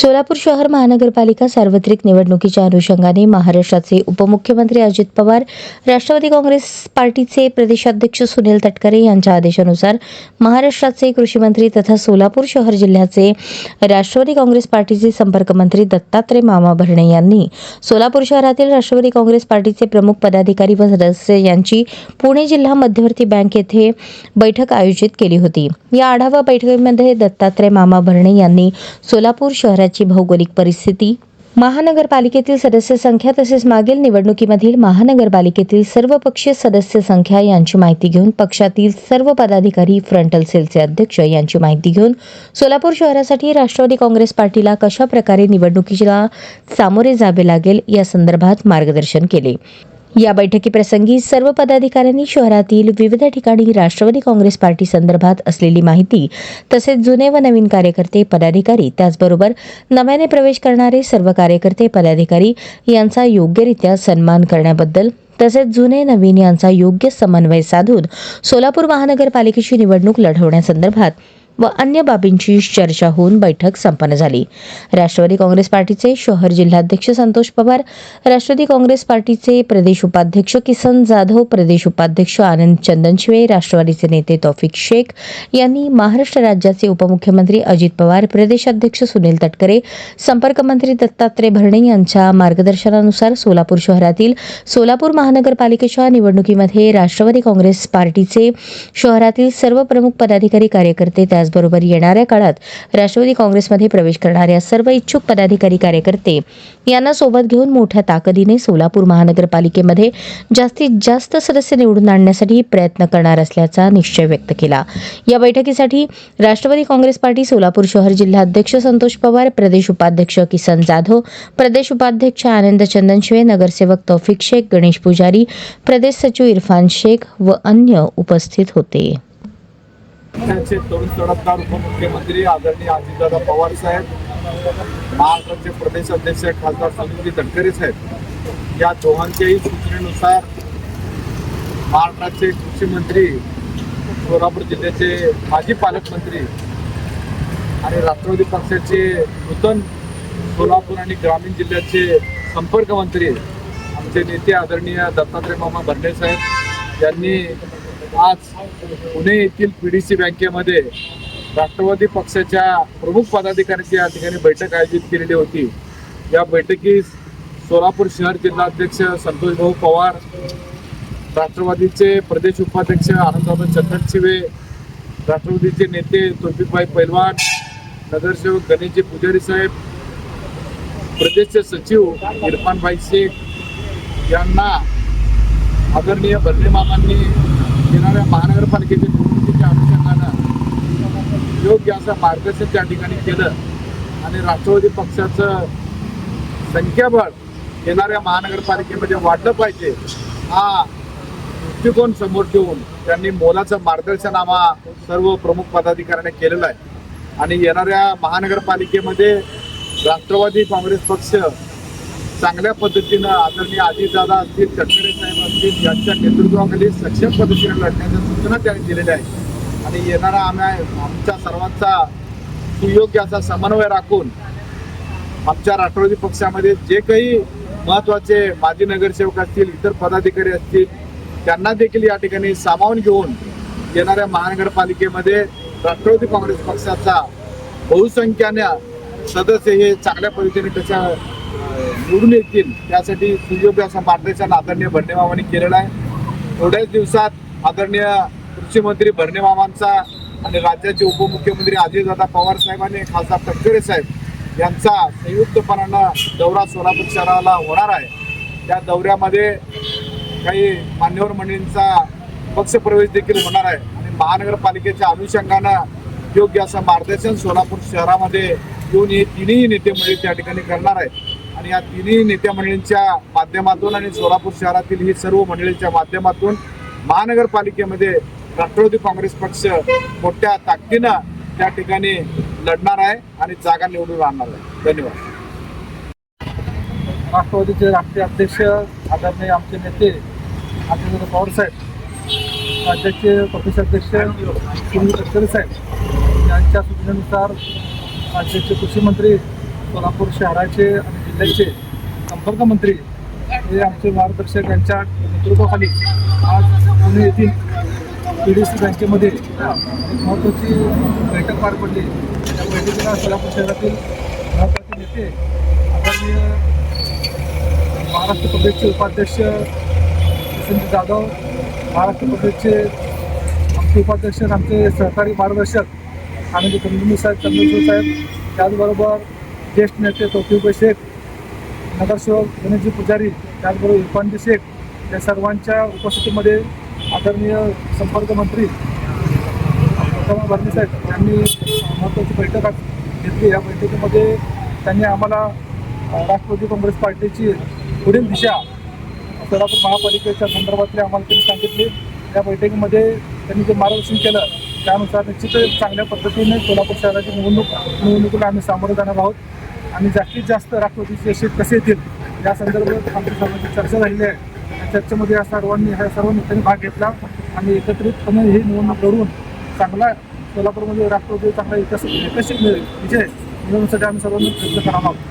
सोलापूर शहर महानगरपालिका सार्वत्रिक निवडणुकीच्या अनुषंगाने महाराष्ट्राचे उपमुख्यमंत्री अजित पवार राष्ट्रवादी काँग्रेस पार्टीचे प्रदेशाध्यक्ष सुनील तटकरे यांच्या आदेशानुसार महाराष्ट्राचे कृषी मंत्री तथा सोलापूर शहर जिल्ह्याचे राष्ट्रवादी काँग्रेस पार्टीचे संपर्कमंत्री दत्तात्रय मामा भरणे यांनी सोलापूर शहरातील राष्ट्रवादी काँग्रेस पार्टीचे प्रमुख पदाधिकारी व सदस्य यांची पुणे जिल्हा मध्यवर्ती बँक येथे बैठक आयोजित केली होती. या आढावा बैठकीमध्ये दत्तात्रय मामा भरणे यांनी सोलापूर शहरात शहराची भौगोलिक परिस्थिती. महानगरपालिकेतील सदस्य संख्या तसेच मागील निवडणुकीमधील महानगरपालिकेतील सर्व पक्षीय सदस्य संख्या यांची माहिती घेऊन पक्षातील सर्व पदाधिकारी फ्रंटल सेलचे अध्यक्ष यांची माहिती घेऊन सोलापूर शहरासाठी राष्ट्रवादी काँग्रेस पार्टीला कशा प्रकारे निवडणुकीला सामोरे जावे लागेल या संदर्भात मार्गदर्शन केले. या बैठकीप्रसंगी सर्व पदाधिकाऱ्यांनी शहरातील विविध ठिकाणी राष्ट्रवादी काँग्रेस पार्टी संदर्भात असलेली माहिती तसेच जुने व नवीन कार्यकर्ते पदाधिकारी त्याचबरोबर नव्याने प्रवेश करणारे सर्व कार्यकर्ते पदाधिकारी यांचा योग्यरित्या सन्मान करण्याबद्दल तसेच जुने नवीन यांचा योग्य समन्वय साधून सोलापूर महानगरपालिकेची निवडणूक लढवण्यासंदर्भात व अन्य बाबींची चर्चा होऊन बैठक संपन्न झाली. राष्ट्रवादी काँग्रेस पार्टीचे शहर जिल्हाध्यक्ष संतोष पवार राष्ट्रवादी काँग्रेस पार्टीचे प्रदेश उपाध्यक्ष किसन जाधव प्रदेश उपाध्यक्ष आनंद चंदनशिवे राष्ट्रवादीचे नेते तौफिक शेख यांनी महाराष्ट्र राज्याचे उपमुख्यमंत्री अजित पवार प्रदेशाध्यक्ष सुनील तटकरे संपर्कमंत्री दत्तात्रय भरणे यांच्या मार्गदर्शनानुसार सोलापूर शहरातील सोलापूर महानगरपालिकेच्या निवडणुकीमध्ये राष्ट्रवादी काँग्रेस पार्टीचे शहरातील सर्व प्रमुख पदाधिकारी कार्यकर्ते त्याचबरोबर येणाऱ्या काळात राष्ट्रवादी काँग्रेसमध्ये प्रवेश करणाऱ्या सर्व इच्छुक पदाधिकारी कार्यकर्ते यांना सोबत घेऊन मोठ्या ताकदीने सोलापूर महानगरपालिकेमध्ये जास्तीत जास्त सदस्य निवडून आणण्यासाठी प्रयत्न करणार असल्याचा निश्चय व्यक्त केला. या बैठकीसाठी राष्ट्रवादी काँग्रेस पार्टी सोलापूर शहर जिल्हाध्यक्ष संतोष पवार प्रदेश उपाध्यक्ष किसन जाधव प्रदेश उपाध्यक्ष आनंद चंदनशिवे नगरसेवक तौफिक शेख गणेश पुजारी प्रदेश सचिव इरफान शेख व अन्य उपस्थित होते. पक्षाचे तरुण तडफदार उपमुख्यमंत्री आदरणीय अजितदादा पवार साहेब महाराष्ट्राचे प्रदेश अध्यक्ष खासदार सुनीलजी तटकरे साहेब या दोघांच्याही सूचनेनुसार महाराष्ट्राचे कृषी मंत्री सोलापूर जिल्ह्याचे माजी पालकमंत्री आणि राष्ट्रवादी पक्षाचे नूतन सोलापूर आणि ग्रामीण जिल्ह्याचे संपर्क मंत्री आमचे नेते आदरणीय दत्तात्रय मामा भरणे साहेब यांनी आज पुणे येथील पी डी सी बँकेमध्ये राष्ट्रवादी पक्षाच्या प्रमुख पदाधिकाऱ्यांची या ठिकाणी बैठक आयोजित केलेली होती. या बैठकीस सोलापूर शहर जिल्हाध्यक्ष संतोष भाऊ पवार राष्ट्रवादीचे प्रदेश उपाध्यक्ष आनंदराव चंदनशिवे राष्ट्रवादीचे नेते तोफिकभाई पैलवान नगरसेवक गणेशजी पुजारी साहेब प्रदेशचे सचिव इरफानभाई शेख यांना आदरणीय भरणे मामांनी येणाऱ्या महानगरपालिकेच्या निवडणुकीच्या अनुषंगानं योग्य असं मार्गदर्शन त्या ठिकाणी केलं आणि राष्ट्रवादी पक्षाचं संख्याबळ येणाऱ्या महानगरपालिकेमध्ये वाढलं पाहिजे हा दृष्टिकोन समोर ठेवून त्यांनी मोलाचं मार्गदर्शन आम्हा सर्व प्रमुख पदाधिकाऱ्यांनी केलेलं आहे. आणि येणाऱ्या महानगरपालिकेमध्ये राष्ट्रवादी काँग्रेस पक्ष चांगल्या पद्धतीनं आदरणीय अजितदादा असतील तटकरे साहेब असतील यांच्या नेतृत्वाखाली सक्षम पद्धतीने लढण्याच्या सूचना त्यांनी दिलेल्या आहेत. आणि येणारा आम्ही आमच्या सर्वांचा सुयोग्य असा समन्वय राखून आमच्या राष्ट्रवादी पक्षामध्ये जे काही महत्त्वाचे माजी नगरसेवक असतील इतर पदाधिकारी असतील त्यांना देखील या ठिकाणी सामावून घेऊन येणाऱ्या महानगरपालिकेमध्ये राष्ट्रवादी काँग्रेस पक्षाचा बहुसंख्याने सदस्य हे चांगल्या पद्धतीने कशा निवडून येतील त्यासाठी सुयोग्य असं मार्गदर्शन आदरणीय भरणेमामांनी केलेलं आहे. थोड्याच दिवसात आदरणीय कृषी मंत्री भरणेमामांचा आणि राज्याचे उपमुख्यमंत्री अजितदादा पवार साहेब आणि खासदार तटकरे साहेब यांचा संयुक्तपणानं दौरा सोलापूर शहराला होणार आहे. त्या दौऱ्यामध्ये काही मान्यवर मंडळींचा पक्षप्रवेश देखील होणार आहे आणि महानगरपालिकेच्या अनुषंगानं योग्य असं मार्गदर्शन सोलापूर शहरामध्ये येऊन हे तिन्ही नेते मंडळी त्या ठिकाणी करणार आहेत. आणि या तिन्ही नेत्या मंडळींच्या माध्यमातून आणि सोलापूर शहरातील ही सर्व मंडळींच्या माध्यमातून महानगरपालिकेमध्ये राष्ट्रवादी काँग्रेस पक्ष मोठ्या ताकदीनं त्या ठिकाणी लढणार आहे आणि जागा निवडून राहणार आहे. धन्यवाद. राष्ट्रवादीचे राष्ट्रीय अध्यक्ष आदरणीय आमचे नेते आदरणीय पवार साहेब राज्याचे प्रदेशाध्यक्ष सुनील साहेब यांच्या सूचनेनुसार राज्याचे कृषी मंत्री सोलापूर शहराचे आणि त्यांचे संपर्क मंत्री हे आमचे मार्गदर्शक यांच्या नेतृत्वाखाली आज पुणे येथील पी डी सी बँकेमध्ये एक महत्त्वाची बैठक पार पडली. त्या बैठकीला सोलापूर शहरातील महत्त्वाचे नेते आदरणीय महाराष्ट्र प्रदेशचे उपाध्यक्ष वसंत जाधव महाराष्ट्र प्रदेशचे आमचे उपाध्यक्ष आमचे सहकारी मार्गदर्शक आनंद चंद्रमू साहेब चंद्रशूर साहेब त्याचबरोबर ज्येष्ठ नेते तोफिबे शेख नगरसेवक गणेशजी पुजारी त्याचबरोबर इरफानजी शेख या सर्वांच्या उपस्थितीमध्ये आदरणीय संपर्क मंत्री भरणे साहेब यांनी महत्त्वाची बैठक घेतली. या बैठकीमध्ये त्यांनी आम्हाला राष्ट्रवादी काँग्रेस पार्टीची पुढील दिशा सोलापूर महापालिकेच्या संदर्भातले आम्हाला त्यांनी सांगितले. या बैठकीमध्ये त्यांनी जे मार्गदर्शन केलं त्यानुसार निश्चित चांगल्या पद्धतीने सोलापूर शहराची निवडणूक निवडणुकीला आम्ही सामोरं जाणार आहोत. आणि जास्तीत जास्त राष्ट्रवादीचे शेत कसे येतील या संदर्भात आमच्या सर्वांची चर्चा झालेली आहे. या चर्चेमध्ये या सर्वांनी ह्या सर्व नेत्यांनी भाग घेतला आणि एकत्रितपणे ही निवडणूक लढवून चांगला सोलापूरमध्ये राष्ट्रवादी चांगला विकास विकसित विजय मिळवण्यासाठी आम्ही सर्वांनी प्रयत्न करावा. आहोत